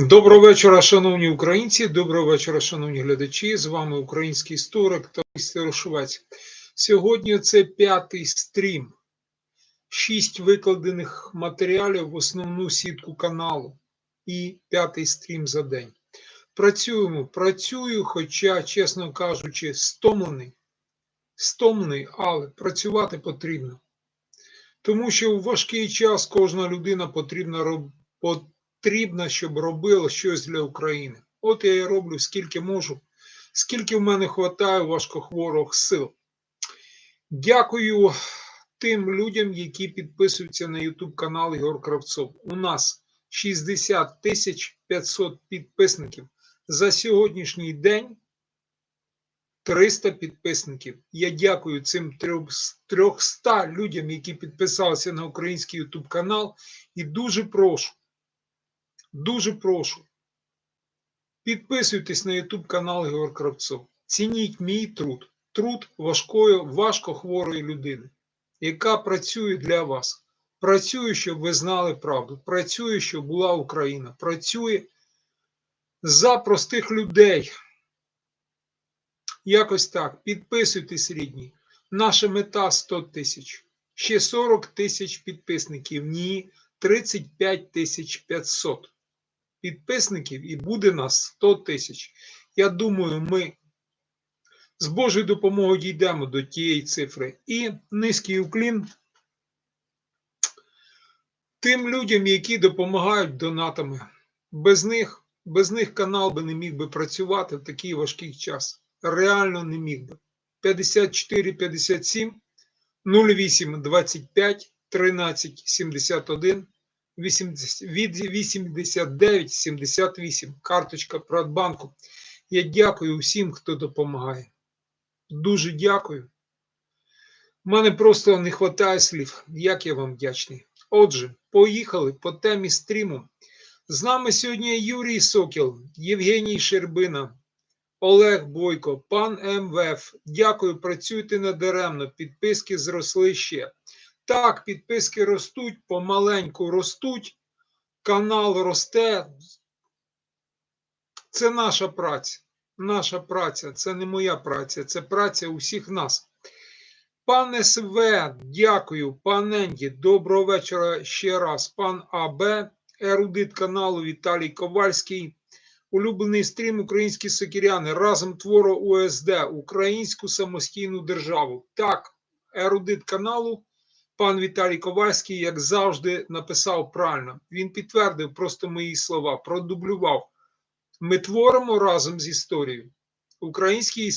Доброго вечора, шановні українці. Доброго вечора, шановні глядачі. З вами український історик та Старошовець. Сьогодні це п'ятий стрім, шість викладених матеріалів в основну сітку каналу і п'ятий стрім за день. Працюємо, працюю, хоча, чесно кажучи, стомлений, стомлений, але працювати потрібно. Тому що у важкий час кожна людина потрібна роб... потрібна, щоб робила щось для України. От я і роблю скільки можу, скільки в мене вистачає важкохворих сил. Дякую тим людям, які підписуються на YouTube канал Ігор Кравцов. У нас 60 тисяч 500 підписників. За сьогоднішній день 300 підписників. Я дякую цим 300 людям, які підписалися на український YouTube канал, і дуже прошу, дуже прошу. Підписуйтесь на YouTube канал Ігор Кравцов. Цініть мій труд, труд важкої, важкохворої людини, яка працює для вас. Працює, щоб ви знали правду. Працює, щоб була Україна. Працює за простих людей. Якось так. Підписуйтесь, рідні. Наша мета 100 тисяч. Ще 40 тисяч підписників. Ні, 35 тисяч 500 підписників і буде нас 100 тисяч. Я думаю, ми з Божою допомогою дійдемо до тієї цифри. І низький уклін тим людям, які допомагають донатами. Без них, без них канал би не міг би працювати в такий важкий час. Реально не міг би. 54 57 08 25 13 71 від 89 78 карточка Пратбанку. Я дякую всім, хто допомагає. Дуже дякую. У мене просто не вистачає слів. Як я вам вдячний. Отже, поїхали по темі стріму. З нами сьогодні Юрій Сокіл, Євгеній Щербина, Олег Бойко, пан МВФ. Дякую, працюйте надаремно. Підписки зросли ще. Так, підписки ростуть, помаленьку ростуть, канал росте. Це наша праця. Наша праця, це не моя праця, це праця усіх нас. Пане СВ, дякую, пан Енді, доброго вечора ще раз. Пан АБ, ерудит каналу Віталій Ковальський. Улюблений стрім Українські сокіряни разом твору УСД, Українську самостійну державу. Так, ерудит каналу пан Віталій Ковальський, як завжди, написав правильно. Він підтвердив просто мої слова, продублював. Ми творимо разом з історією. Український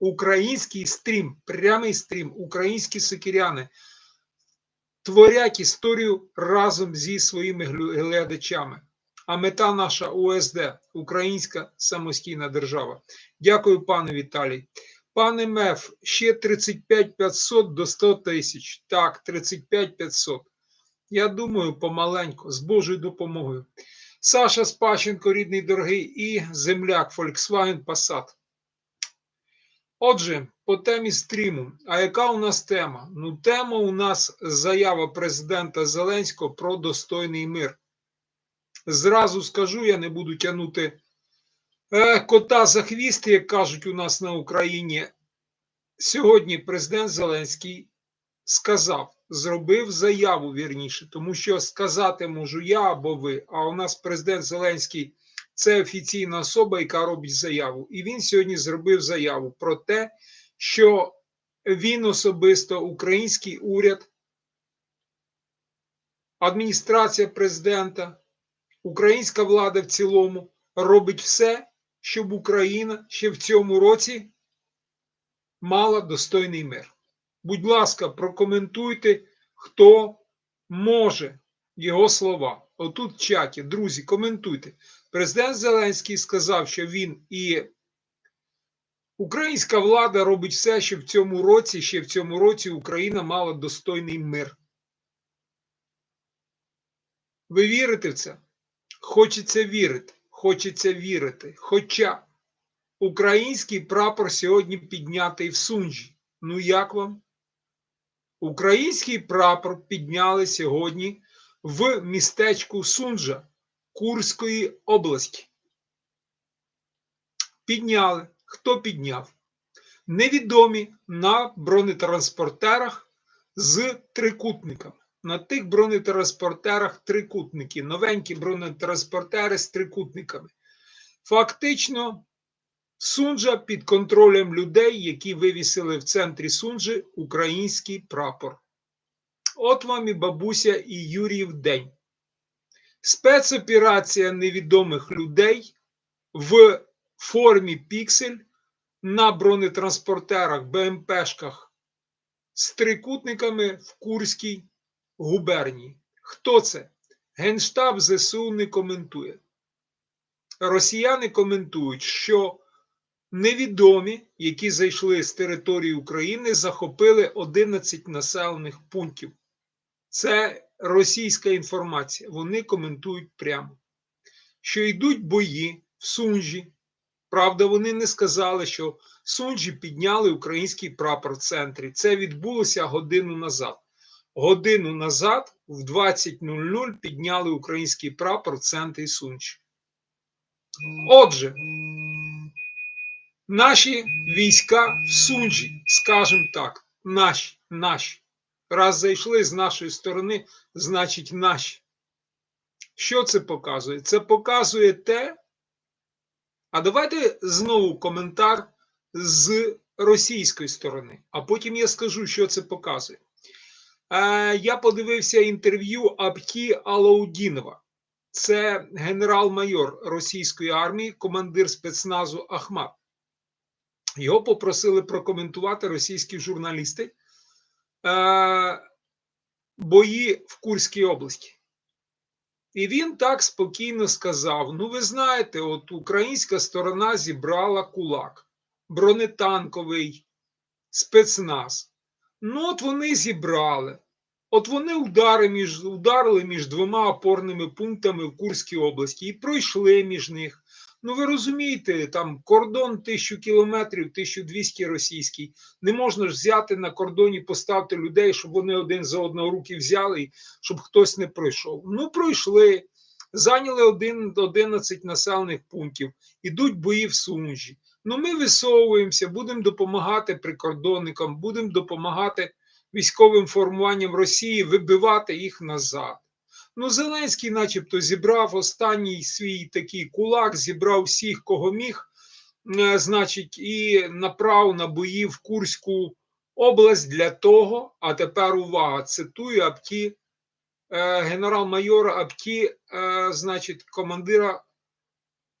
український стрім, прямий стрім, українські сокиряни творять історію разом зі своїми глядачами. А мета наша УСД Українська самостійна держава. Дякую, пане Віталій. Пане Меф, ще 35 500 до 100 тисяч. Так, 35 500. Я думаю, помаленьку, з Божою допомогою. Саша Спащенко, рідний дорогий, і земляк Volkswagen Passat. Отже, по темі стріму. А яка у нас тема? Ну, тема у нас заява президента Зеленського про достойний мир. Зразу скажу, я не буду тягнути кота за хвіст, як кажуть у нас на Україні. Сьогодні президент Зеленський сказав, зробив заяву вірніше, тому що сказати можу я або ви. А у нас президент Зеленський це офіційна особа, яка робить заяву. І він сьогодні зробив заяву про те, що він особисто, український уряд, адміністрація президента, українська влада в цілому робить все, щоб Україна ще в цьому році мала достойний мир. Будь ласка, прокоментуйте, хто може його слова. Отут в чаті, друзі, коментуйте. Президент Зеленський сказав, що він і українська влада робить все, щоб в цьому році, ще в цьому році Україна мала достойний мир. Ви вірите в це? Хочеться вірити. Хочеться вірити. Хоча український прапор сьогодні піднятий в Сунжі. Ну як вам? Український прапор підняли сьогодні в містечку Сунжа. Курської області. Підняли. Хто підняв? Невідомі на бронетранспортерах з трикутниками. На тих бронетранспортерах трикутники, новенькі бронетранспортери з трикутниками. Фактично, Сунджа під контролем людей, які вивісили в центрі Сунджі український прапор. От вам і бабуся і Юріїв день. Спецоперація невідомих людей в формі піксель на бронетранспортерах, БМПшках з трикутниками в Курській губернії. Хто це? Генштаб ЗСУ не коментує. Росіяни коментують, що невідомі, які зайшли з території України, захопили 11 населених пунктів. Це російська інформація. Вони коментують прямо, що йдуть бої в Сунжі. Правда, вони не сказали, що Сунжі підняли український прапор в центрі. Це відбулося годину назад. Годину назад, в 20.00, підняли український прапор в центрі Сунжі. Отже, наші війська в Сунжі, скажімо так, наші, наші. Раз зайшли з нашої сторони, значить наші. Що це показує? Це показує те. А давайте знову коментар з російської сторони, а потім я скажу, що це показує. Е, я подивився інтерв'ю Абкі Алаудінова. Це генерал-майор російської армії, командир спецназу Ахмат. Його попросили прокоментувати російські журналісти е, бої в Курській області. І він так спокійно сказав: Ну, ви знаєте, от українська сторона зібрала кулак, бронетанковий спецназ. Ну, от вони зібрали. От вони удари між, ударили між двома опорними пунктами в Курській області і пройшли між них. Ну, ви розумієте, там кордон 1000 кілометрів, 1200 російський. Не можна ж взяти на кордоні, поставити людей, щоб вони один за одного руки взяли, щоб хтось не пройшов. Ну, пройшли, зайняли один, 11 населених пунктів, ідуть бої в Сунжі. Ну, ми висовуємося, будемо допомагати прикордонникам, будемо допомагати військовим формуванням Росії вибивати їх назад. Ну, Зеленський, начебто, зібрав останній свій такий кулак, зібрав всіх, кого міг, е, значить, і направив на бої в Курську область для того, а тепер увага, цитую Апті, е, генерал-майора Апті, е, значить, командира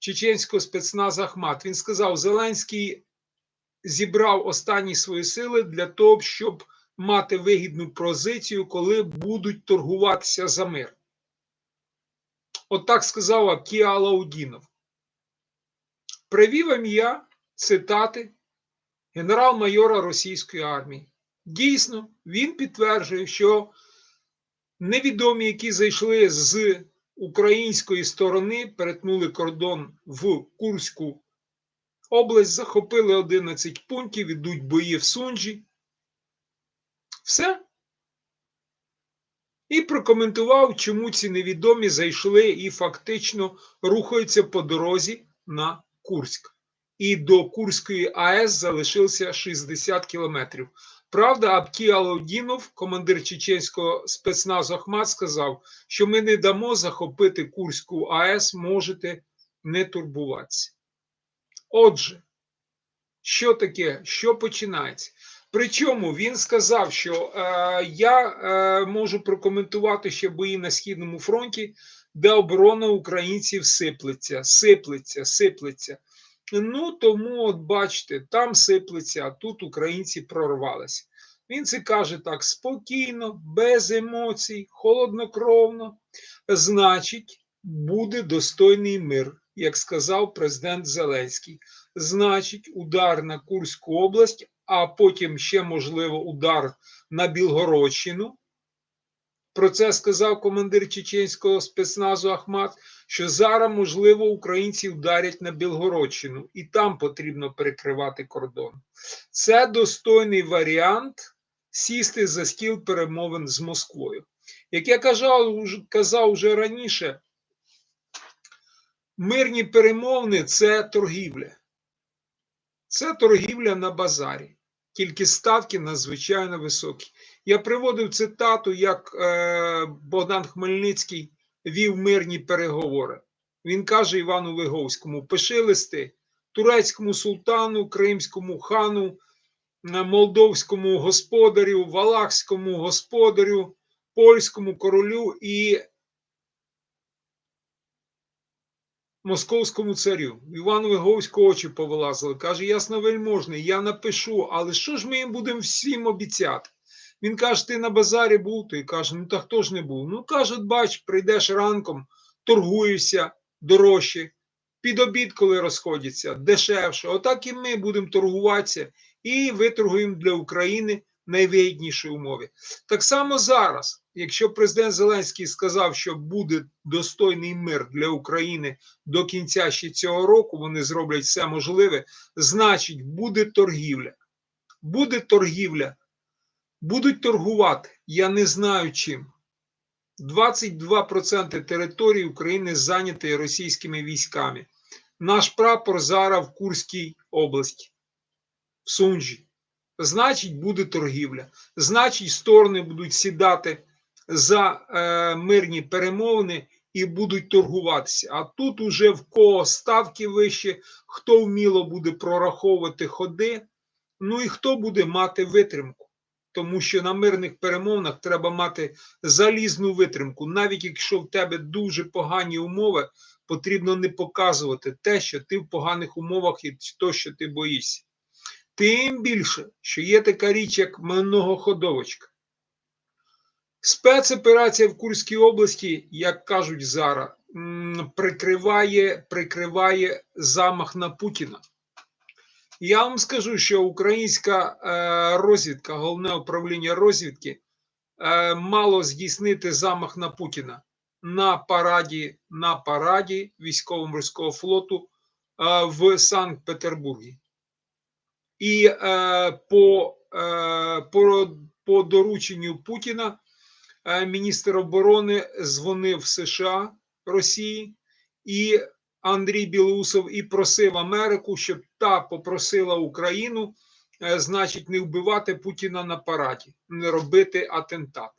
чеченського спецназу Ахмат. Він сказав: Зеленський зібрав останні свої сили для того, щоб мати вигідну позицію, коли будуть торгуватися за мир. От так сказав Акі Алаудінов. Привів вам я цитати генерал-майора російської армії. Дійсно, він підтверджує, що невідомі, які зайшли з української сторони, перетнули кордон в Курську область, захопили 11 пунктів, ідуть бої в Сунджі. Все. І прокоментував, чому ці невідомі зайшли і фактично рухаються по дорозі на Курськ. І до Курської АЕС залишилося 60 кілометрів. Правда, Абкі Алаудінов, командир чеченського спецназу Ахмат, сказав, що ми не дамо захопити Курську АЕС, можете не турбуватися. Отже, що таке, що починається? Причому він сказав, що е, я е, можу прокоментувати ще бої на Східному фронті, де оборона українців сиплеться, сиплеться, сиплеться. Ну тому, от бачите, там сиплеться, а тут українці прорвалися. Він це каже так спокійно, без емоцій, холоднокровно. Значить, буде достойний мир, як сказав президент Зеленський. Значить, удар на Курську область а потім ще, можливо, удар на Білгородщину. Про це сказав командир чеченського спецназу Ахмат, що зараз, можливо, українці вдарять на Білгородщину, і там потрібно перекривати кордон. Це достойний варіант сісти за стіл перемовин з Москвою. Як я казав, казав вже раніше, Мирні перемовини це торгівля. Це торгівля на базарі. Тільки ставки надзвичайно високі. Я приводив цитату, як е, Богдан Хмельницький вів мирні переговори. Він каже Івану Виговському: пиши листи турецькому султану, кримському хану, е, молдовському господарю, валахському господарю, польському королю і московському царю. Івану Виговську очі повилазили. Каже, ясновельможний, я напишу, але що ж ми їм будемо всім обіцяти? Він каже: ти на базарі був, той каже, ну та хто ж не був? Ну, каже, бач, прийдеш ранком, торгуєшся дорожче, під обід, коли розходяться, дешевше. Отак і ми будемо торгуватися і виторгуємо для України найвигідніші умови. Так само зараз, якщо президент Зеленський сказав, що буде достойний мир для України до кінця ще цього року, вони зроблять все можливе, значить, буде торгівля. Буде торгівля. Будуть торгувати. Я не знаю чим. 22% території України зайняті російськими військами. Наш прапор зараз в Курській області, в Сунжі. Значить, буде торгівля. Значить, сторони будуть сідати за е, мирні перемовини і будуть торгуватися. А тут уже в кого ставки вище, хто вміло буде прораховувати ходи, ну і хто буде мати витримку. Тому що на мирних перемовинах треба мати залізну витримку. Навіть якщо в тебе дуже погані умови, потрібно не показувати те, що ти в поганих умовах і то, що ти боїшся. Тим більше, що є така річ, як многоходовочка. Спецоперація в Курській області, як кажуть зараз, прикриває, прикриває замах на Путіна. Я вам скажу, що українська е, розвідка, головне управління розвідки, е, мало здійснити замах на Путіна на параді на параді військово-морського флоту е, в Санкт-Петербургі. І по, по, по дорученню Путіна міністр оборони дзвонив США Росії і Андрій Білоусов і просив Америку, щоб та попросила Україну, е, значить, не вбивати Путіна на параді, не робити атентат.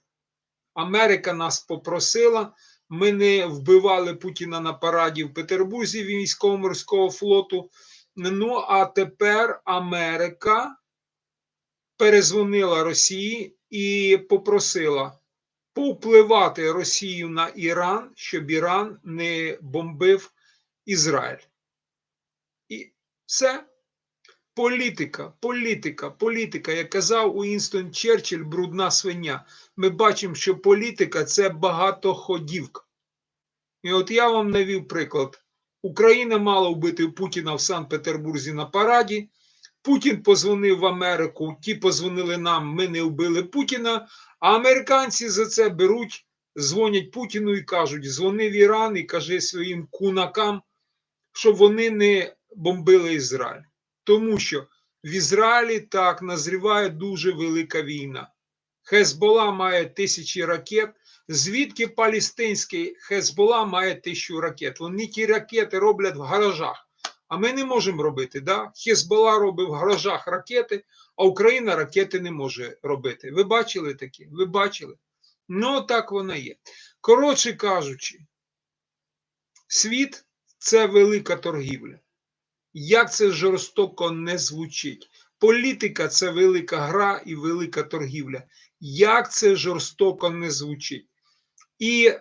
Америка нас попросила. Ми не вбивали Путіна на параді в Петербурзі військово-морського флоту. Ну, а тепер Америка перезвонила Росії і попросила повпливати Росію на Іран, щоб Іран не бомбив Ізраїль. І все. Політика, політика, політика, як казав Уінстон Черчилль, брудна свиня. Ми бачимо, що політика це багатоходівка. І от я вам навів приклад. Україна мала вбити Путіна в Санкт-Петербурзі на параді. Путін позвонив в Америку, ті позвонили нам, ми не вбили Путіна, а американці за це беруть, дзвонять Путіну і кажуть: дзвони в Іран і кажи своїм кунакам, щоб вони не бомбили Ізраїль. Тому що в Ізраїлі так назріває дуже велика війна. Хезбола має тисячі ракет. Звідки палестинський Хезбола має тисячу ракет? Вони ті ракети роблять в гаражах. А ми не можемо робити. Да? Хезбола робить в гаражах ракети, а Україна ракети не може робити. Ви бачили таке? Ви бачили? Ну, так воно є. Коротше кажучи, світ це велика торгівля. Як це жорстоко не звучить? Політика це велика гра і велика торгівля. Як це жорстоко не звучить? І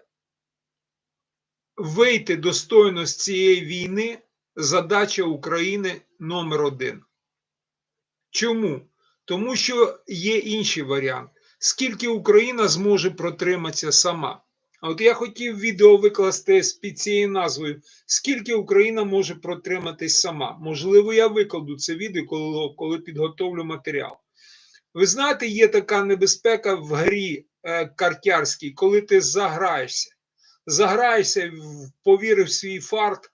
вийти достойно з цієї війни задача України номер один. Чому? Тому що є інший варіант. Скільки Україна зможе протриматися сама? А от я хотів відео викласти з під цією назвою Скільки Україна може протриматись сама? Можливо, я викладу це відео, коли, коли підготовлю матеріал. Ви знаєте, є така небезпека в грі е, картярській, коли ти заграєшся. Заграєшся, повірив в свій фарт,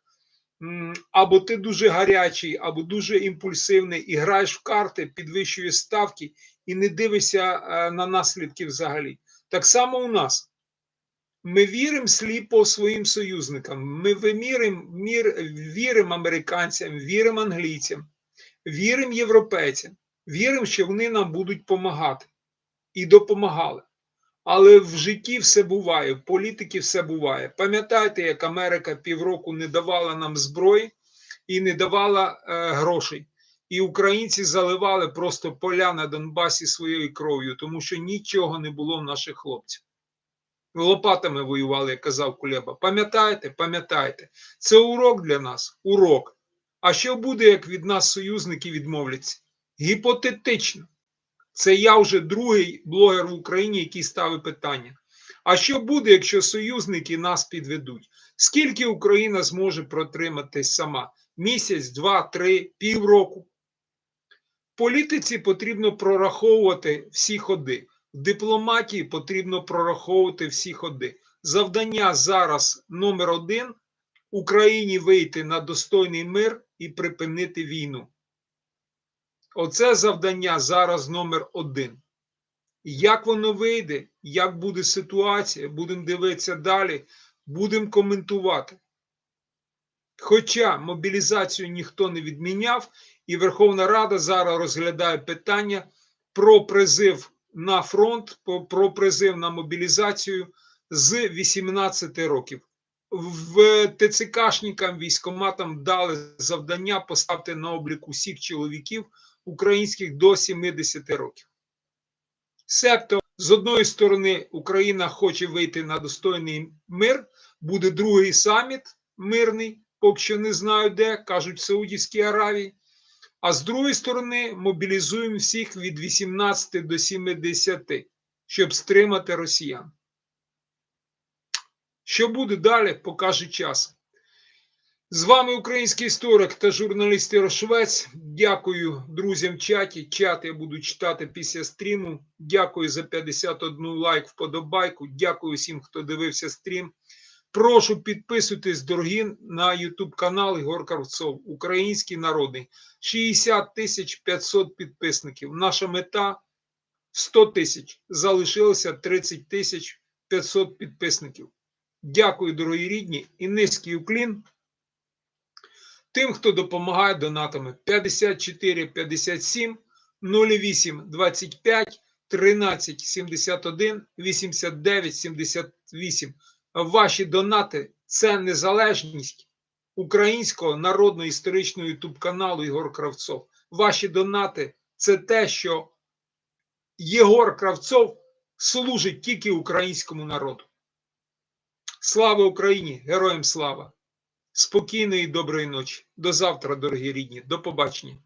або ти дуже гарячий, або дуже імпульсивний, і граєш в карти, підвищуєш ставки і не дивишся е, на наслідки взагалі. Так само у нас. Ми віримо сліпо своїм союзникам. Ми виміримо, мір, віримо американцям, віримо англійцям, віримо європейцям, віримо, що вони нам будуть допомагати. І допомагали. Але в житті все буває, в політиці все буває. Пам'ятаєте, як Америка півроку не давала нам зброї і не давала е, грошей. І українці заливали просто поля на Донбасі своєю кров'ю, тому що нічого не було в наших хлопців. Лопатами воювали, як казав Кулеба. Пам'ятаєте? Пам'ятаєте. Це урок для нас. Урок. А що буде, як від нас союзники відмовляться? Гіпотетично. Це я вже другий блогер в Україні, який ставить питання. А що буде, якщо союзники нас підведуть? Скільки Україна зможе протриматись сама? Місяць, два, три, півроку? Політиці потрібно прораховувати всі ходи. Дипломатії потрібно прораховувати всі ходи. Завдання зараз номер один Україні вийти на достойний мир і припинити війну. Оце завдання зараз номер один. Як воно вийде, як буде ситуація, будемо дивитися далі, будемо коментувати. Хоча мобілізацію ніхто не відміняв, і Верховна Рада зараз розглядає питання про призив на фронт, про призив на мобілізацію з 18 років. В ТЦКшникам, військоматам дали завдання поставити на облік усіх чоловіків українських до 70 років. Себто, з одної сторони, Україна хоче вийти на достойний мир, буде другий саміт мирний, поки що не знаю де, кажуть Саудівській Аравії. А з другої сторони, мобілізуємо всіх від 18 до 70, щоб стримати росіян. Що буде далі, покаже час. З вами український історик та журналіст Ярошвець. Дякую друзям в чаті. Чат я буду читати після стріму. Дякую за 51 лайк, вподобайку. Дякую всім, хто дивився стрім. Прошу підписуйтесь, дорогі, на YouTube канал Ігор Кравцов, Український народний. 60 тисяч 500 підписників. Наша мета 100 тисяч. Залишилося 30 тисяч 500 підписників. Дякую, дорогі рідні, і низький уклін тим, хто допомагає донатами 54 57 08 25 13 71 89 78. Ваші донати це незалежність українського народно-історичного ютуб каналу Ігор Кравцов. Ваші донати це те, що Єгор Кравцов служить тільки українському народу. Слава Україні! Героям слава! Спокійної доброї ночі. До завтра, дорогі рідні. До побачення.